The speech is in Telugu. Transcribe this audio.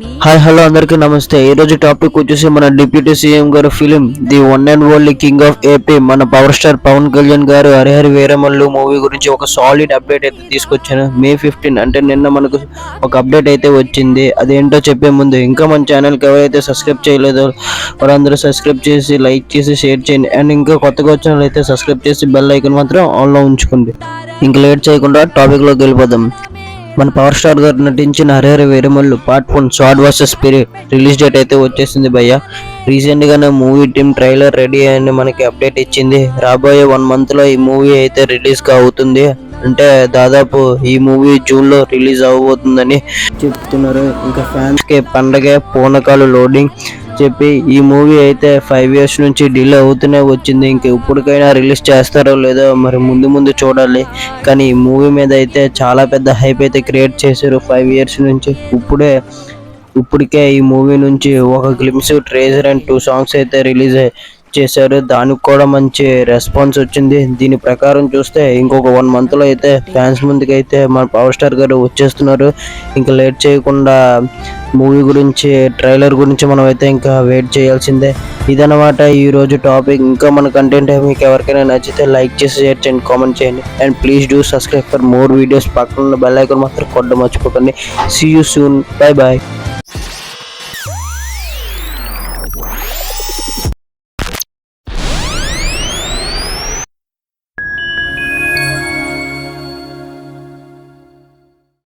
హాయ్ హలో అందరికీ నమస్తే. ఈరోజు టాపిక్ వచ్చేసి మన డిప్యూటీ సీఎం గారు film the one and only king of AP మన పవర్ స్టార్ పవన్ కళ్యాణ్ గారు హరిహరి వీరమల్లు మూవీ గురించి ఒక సాలిడ్ అప్డేట్ అయితే తీసుకొచ్చాను మే ఫిఫ్టీన్ అంటే నిన్న మనకు ఒక అప్డేట్ అయితే వచ్చింది. అదేంటో చెప్పే ముందు ఇంకా మన ఛానల్కి ఎవరైతే సబ్స్క్రైబ్ చేయలేదో వారందరూ సబ్స్క్రైబ్ చేసి లైక్ చేసి షేర్ చేయండి. అండ్ ఇంకా కొత్తగా వచ్చిన వాళ్ళైతే సబ్స్క్రైబ్ చేసి బెల్ ఐకన్ మాత్రం ఆన్లో ఉంచుకోండి. ఇంకా లేట్ చేయకుండా టాపిక్లోకి వెళ్ళిపోదాం. మన పవర్ స్టార్ గారు నటించిన Harihara Veramallu part one sword versus spirit release date అయితే వచ్చేసింది భయ్య. రీసెంట్ గానే మూవీ టీమ్ ట్రైలర్ రెడీ అని మనకి అప్డేట్ ఇచ్చింది. రాబోయే వన్ మంత్లో ఈ మూవీ అయితే రిలీజ్ అవుతుంది అంటే దాదాపు ఈ మూవీ జూన్లో రిలీజ్ అవబోతుందని చెప్తున్నారు. ఇంకా ఫ్యాన్స్కి పండగ పూనకాలు లోడింగ్ చెప్పి ఈ మూవీ అయితే ఫైవ్ ఇయర్స్ నుంచి డిలే అవుతూనే వచ్చింది. ఇంక ఇప్పటికైనా రిలీజ్ చేస్తారో లేదో మరి ముందు ముందు చూడాలి. కానీ ఈ మూవీ మీద అయితే చాలా పెద్ద హైప్ అయితే క్రియేట్ చేశారు ఫైవ్ ఇయర్స్ నుంచి. ఇప్పుడే ఇప్పటికే ఈ మూవీ నుంచి ఒక glimpse teaser and two songs అయితే రిలీజ్ చేశారు. దానికి కూడా మంచి రెస్పాన్స్ వచ్చింది. దీని ప్రకారం చూస్తే ఇంకొక వన్ మంత్లో అయితే ఫ్యాన్స్ ముందుకు అయితే మన పవర్ స్టార్ గారు వచ్చేస్తున్నారు. ఇంకా లేట్ చేయకుండా మూవీ గురించి ట్రైలర్ గురించి మనం అయితే ఇంకా వెయిట్ చేయాల్సిందే. ఇదనమాట ఈరోజు టాపిక్. ఇంకా మన కంటెంట్ మీకు ఎవరికైనా నచ్చితే లైక్ చేసి షేర్ చేయండి కామెంట్ చేయండి. And please do subscribe for more videos. పక్కన ఉన్న బెల్ ఐకాన్ మాత్రం కొట్టడం మర్చిపోకండి. See you soon bye bye